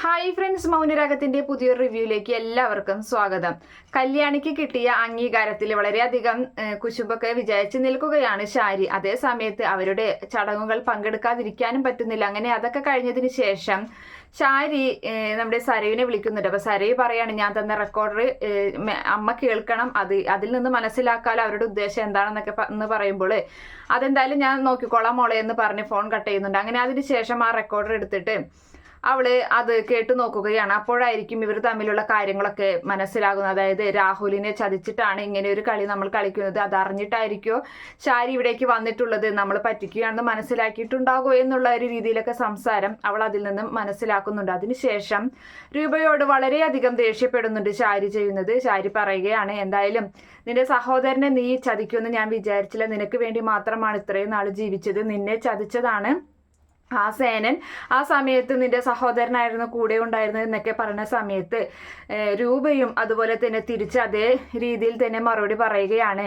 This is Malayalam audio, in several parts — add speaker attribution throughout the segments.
Speaker 1: ഹായ് ഫ്രണ്ട്സ് മൗനരാഗത്തിന്റെ പുതിയൊരു റിവ്യൂയിലേക്ക് എല്ലാവർക്കും സ്വാഗതം. കല്യാണിക്ക് കിട്ടിയ അംഗീകാരത്തിൽ വളരെയധികം കുശുമ്പൊക്കെ വിചാരിച്ചു നിൽക്കുകയാണ് ഷാരി അതേ സമയത്ത് അവരുടെ ചടങ്ങുകൾ പങ്കെടുക്കാതിരിക്കാനും പറ്റുന്നില്ല. അങ്ങനെ അതൊക്കെ കഴിഞ്ഞതിന് ശേഷം ഷാരി നമ്മുടെ സരയുവിനെ വിളിക്കുന്നുണ്ട്. അപ്പൊ സരയു പറയാണ് ഞാൻ തന്ന റെക്കോർഡർ അമ്മ കേൾക്കണം. അത് അതിൽ നിന്ന് മനസ്സിലാക്കാലോ അവരുടെ ഉദ്ദേശം എന്താണെന്നൊക്കെ എന്ന് പറയുമ്പോൾ അതെന്തായാലും ഞാൻ നോക്കിക്കോളാം മോളെ എന്ന് പറഞ്ഞ് ഫോൺ കട്ട് ചെയ്യുന്നുണ്ട്. അങ്ങനെ അതിന് ശേഷം ആ റെക്കോർഡർ എടുത്തിട്ട് അവൾ അത് കേട്ടു നോക്കുകയാണ്. അപ്പോഴായിരിക്കും ഇവർ തമ്മിലുള്ള കാര്യങ്ങളൊക്കെ മനസ്സിലാകുന്നത്. അതായത് രാഹുലിനെ ചതിച്ചിട്ടാണ് ഇങ്ങനെ ഒരു കളി നമ്മൾ കളിക്കുന്നത്. അത് അറിഞ്ഞിട്ടായിരിക്കോ ഷാരി ഇവിടേക്ക് വന്നിട്ടുള്ളത്? നമ്മൾ പറ്റിക്കുകയാണെന്ന് മനസ്സിലാക്കിയിട്ടുണ്ടാകോ എന്നുള്ള ഒരു രീതിയിലൊക്കെ സംസാരം അവൾ അതിൽ നിന്നും മനസ്സിലാക്കുന്നുണ്ട്. അതിനുശേഷം രൂപയോട് വളരെയധികം ദേഷ്യപ്പെടുന്നുണ്ട് ശാരി ചെയ്യുന്നത്. ശാരി പറയുകയാണ് എന്തായാലും നിന്റെ സഹോദരനെ നീ ചതിക്കുമെന്ന് ഞാൻ വിചാരിച്ചില്ല. നിനക്ക് വേണ്ടി മാത്രമാണ് ഇത്രയും നാൾ ജീവിച്ചത്. നിന്നെ ചതിച്ചതാണ്. ആ സേനൻ ആ സമയത്ത് നിന്റെ സഹോദരനായിരുന്നു കൂടെ ഉണ്ടായിരുന്നത് എന്നൊക്കെ പറഞ്ഞ സമയത്ത് രൂപയും അതുപോലെ തന്നെ തിരിച്ച് അതേ രീതിയിൽ തന്നെ മറുപടി പറയുകയാണ്.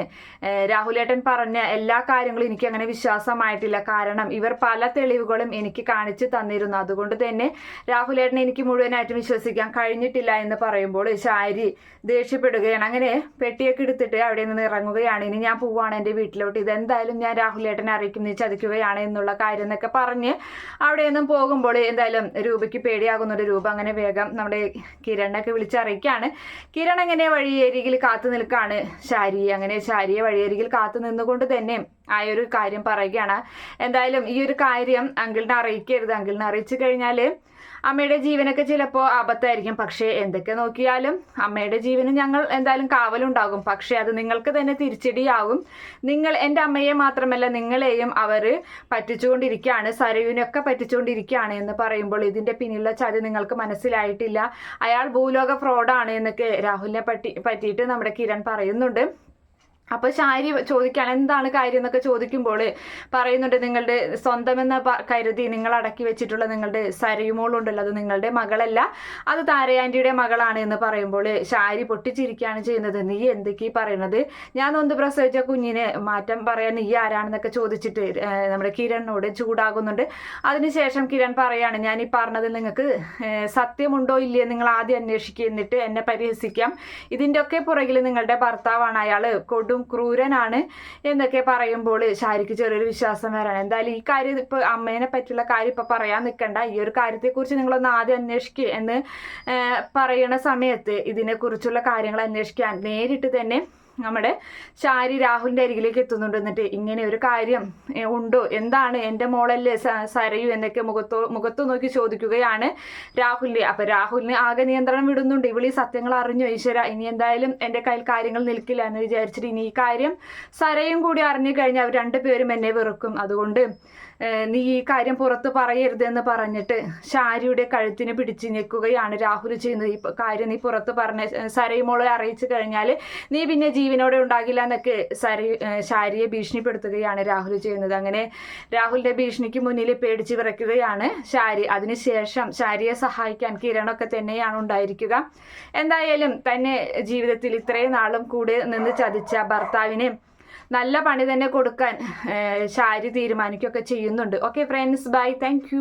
Speaker 1: രാഹുലേട്ടൻ പറഞ്ഞ എല്ലാ കാര്യങ്ങളും എനിക്ക് അങ്ങനെ വിശ്വാസമായിട്ടില്ല. കാരണം ഇവർ പല തെളിവുകളും എനിക്ക് കാണിച്ചു തന്നിരുന്നു. അതുകൊണ്ട് തന്നെ രാഹുലേട്ടനെ എനിക്ക് മുഴുവനായിട്ടും വിശ്വസിക്കാൻ കഴിഞ്ഞിട്ടില്ല എന്ന് പറയുമ്പോൾ ശാരി ദേഷ്യപ്പെടുകയാണ്. അങ്ങനെ പെട്ടിയൊക്കെ എടുത്തിട്ട് അവിടെ നിന്ന് ഇറങ്ങുകയാണ്. ഇനി ഞാൻ പോവുകയാണ് എന്റെ വീട്ടിലോട്ട്. ഇതെന്തായാലും ഞാൻ രാഹുലേട്ടനെ അറിയിക്കും. ചതിക്കുകയാണ് എന്നുള്ള കാര്യം എന്നൊക്കെ പറഞ്ഞ് അവിടെ നിന്നും പോകുമ്പോൾ എന്തായാലും രൂപയ്ക്ക് പേടിയാകുന്ന ഒരു രൂപ അങ്ങനെ വേഗം നമ്മുടെ കിരണൊക്കെ വിളിച്ചറിയിക്കാണ്. കിരൺ അങ്ങനെ വഴിയരികിൽ കാത്തു നിൽക്കാണ്? ശാരി അങ്ങനെ ശാരിയെ വഴിയരികിൽ കാത്തു നിന്നുകൊണ്ട് തന്നെ ആ ഒരു കാര്യം പറയുകയാണ്. എന്തായാലും ഈ ഒരു കാര്യം അങ്കിളിനെ അറിയിക്കരുത്. അങ്കിളിനെ അറിയിച്ചു കഴിഞ്ഞാൽ അമ്മയുടെ ജീവനൊക്കെ ചിലപ്പോൾ ആപത്തായിരിക്കും. പക്ഷേ എന്തൊക്കെ നോക്കിയാലും അമ്മയുടെ ജീവന് ഞങ്ങൾ എന്തായാലും കാവലുണ്ടാകും. പക്ഷേ അത് നിങ്ങൾക്ക് തന്നെ തിരിച്ചടിയാകും. നിങ്ങൾ എന്റെ അമ്മയെ മാത്രമല്ല നിങ്ങളെയും അവർ പറ്റിച്ചുകൊണ്ടിരിക്കുകയാണ്. സരയുവിനൊക്കെ പറ്റിച്ചുകൊണ്ടിരിക്കുകയാണ് എന്ന് പറയുമ്പോൾ ഇതിന്റെ പിന്നിലുള്ള ചതി നിങ്ങൾക്ക് മനസ്സിലായിട്ടില്ല. അയാൾ ഭൂലോക ഫ്രോഡാണ് എന്നൊക്കെ രാഹുലിനെ പറ്റി പറ്റിയിട്ട് നമ്മുടെ കിരൺ പറയുന്നുണ്ട്. അപ്പൊ ശാരി ചോദിക്കുകയാണ് എന്താണ് കാര്യം എന്നൊക്കെ ചോദിക്കുമ്പോൾ പറയുന്നുണ്ട് നിങ്ങളുടെ സ്വന്തമെന്ന കരുതി നിങ്ങൾ അടക്കി വെച്ചിട്ടുള്ള നിങ്ങളുടെ സരയുമോളുണ്ടല്ലോ അത് നിങ്ങളുടെ മകളല്ല അത് താരയാന്റിയുടെ മകളാണ് എന്ന് പറയുമ്പോൾ ശാരി പൊട്ടിച്ചിരിക്കുകയാണ് ചെയ്യുന്നത്. നീ എന്തൊക്കെ പറയണത്? ഞാൻ ഒന്ന് പ്രസവിച്ച കുഞ്ഞിനെ മാറ്റം പറയാൻ നീ ആരാണെന്നൊക്കെ ചോദിച്ചിട്ട് നമ്മുടെ കിരണിനോട് ചൂടാകുന്നുണ്ട്. അതിനുശേഷം കിരൺ പറയാണ് ഞാൻ ഈ പറഞ്ഞതിൽ നിങ്ങൾക്ക് സത്യമുണ്ടോ ഇല്ലയോ നിങ്ങൾ ആദ്യം അന്വേഷിക്കുക എന്നിട്ട് എന്നെ പരിഹസിക്കാം. ഇതിന്റെ ഒക്കെ പുറകിൽ നിങ്ങളുടെ ഭർത്താവാണ് അയാൾ. കൊടും ക്രൂരനാണ് എന്നൊക്കെ പറയുമ്പോൾ ഷാരിക്ക് ചെറിയൊരു വിശ്വാസം വരാണ്. എന്തായാലും ഈ കാര്യം ഇപ്പോൾ അമ്മേനെ പറ്റിയുള്ള കാര്യം ഇപ്പോൾ പറയാൻ നിൽക്കണ്ട ഈ ഒരു കാര്യത്തെക്കുറിച്ച് നിങ്ങളൊന്ന് ആദ്യം അന്വേഷിക്കുക എന്ന് പറയുന്ന സമയത്ത് ഇതിനെക്കുറിച്ചുള്ള കാര്യങ്ങൾ അന്വേഷിക്കാൻ നേരിട്ട് തന്നെ നമ്മുടെ ശാരി രാഹുലിന്റെ അരികിലേക്ക് എത്തുന്നുണ്ട്. എന്നിട്ട് ഇങ്ങനെ ഒരു കാര്യം ഉണ്ടോ? എന്താണ് എന്റെ മോളല്ലേ സരയു എന്നൊക്കെ മുഖത്തോ മുഖത്ത് നോക്കി ചോദിക്കുകയാണ് രാഹുലിനെ. അപ്പൊ രാഹുലിന് ആകെ നിയന്ത്രണം വിടുന്നുണ്ട്. ഇവളീ സത്യങ്ങൾ അറിഞ്ഞു? ഈശ്വര ഇനി എന്തായാലും എന്റെ കയ്യിൽ കാര്യങ്ങൾ നിൽക്കില്ല എന്ന് വിചാരിച്ചിട്ട് ഇനി ഈ കാര്യം സരയും കൂടി അറിഞ്ഞു കഴിഞ്ഞാൽ അവർ രണ്ടുപേരും എന്നെ വെറുക്കും. അതുകൊണ്ട് നീ ഈ കാര്യം പുറത്ത് പറയരുത് എന്ന് പറഞ്ഞിട്ട് ഷാരിയുടെ കഴുത്തിന് പിടിച്ച് ഞെക്കുകയാണ് രാഹുൽ ചെയ്യുന്നത്. ഈ കാര്യം നീ പുറത്ത് പറഞ്ഞ സരയുമോളെ അറിയിച്ചു കഴിഞ്ഞാൽ നീ പിന്നെ ജീവനോടെ ഉണ്ടാകില്ല എന്നൊക്കെ സരി ശാരിയെ ഭീഷണിപ്പെടുത്തുകയാണ് രാഹുൽ ചെയ്യുന്നത്. അങ്ങനെ രാഹുലിന്റെ ഭീഷണിക്ക് മുന്നിൽ പേടിച്ച് വിറയ്ക്കുകയാണ് ശാരി. അതിനുശേഷം ശാരിയെ സഹായിക്കാൻ കിരണൊക്കെ തന്നെയാണ് ഉണ്ടായിരിക്കുക. എന്തായാലും തന്നെ ജീവിതത്തിൽ ഇത്രയും നാളും കൂടെ നിന്ന് ചതിച്ച ഭർത്താവിനെ നല്ല പണി തന്നെ കൊടുക്കാൻ ശാരി തീരുമാനിക്കുകയൊക്കെ ചെയ്യുന്നുണ്ട്. Okay friends bye thank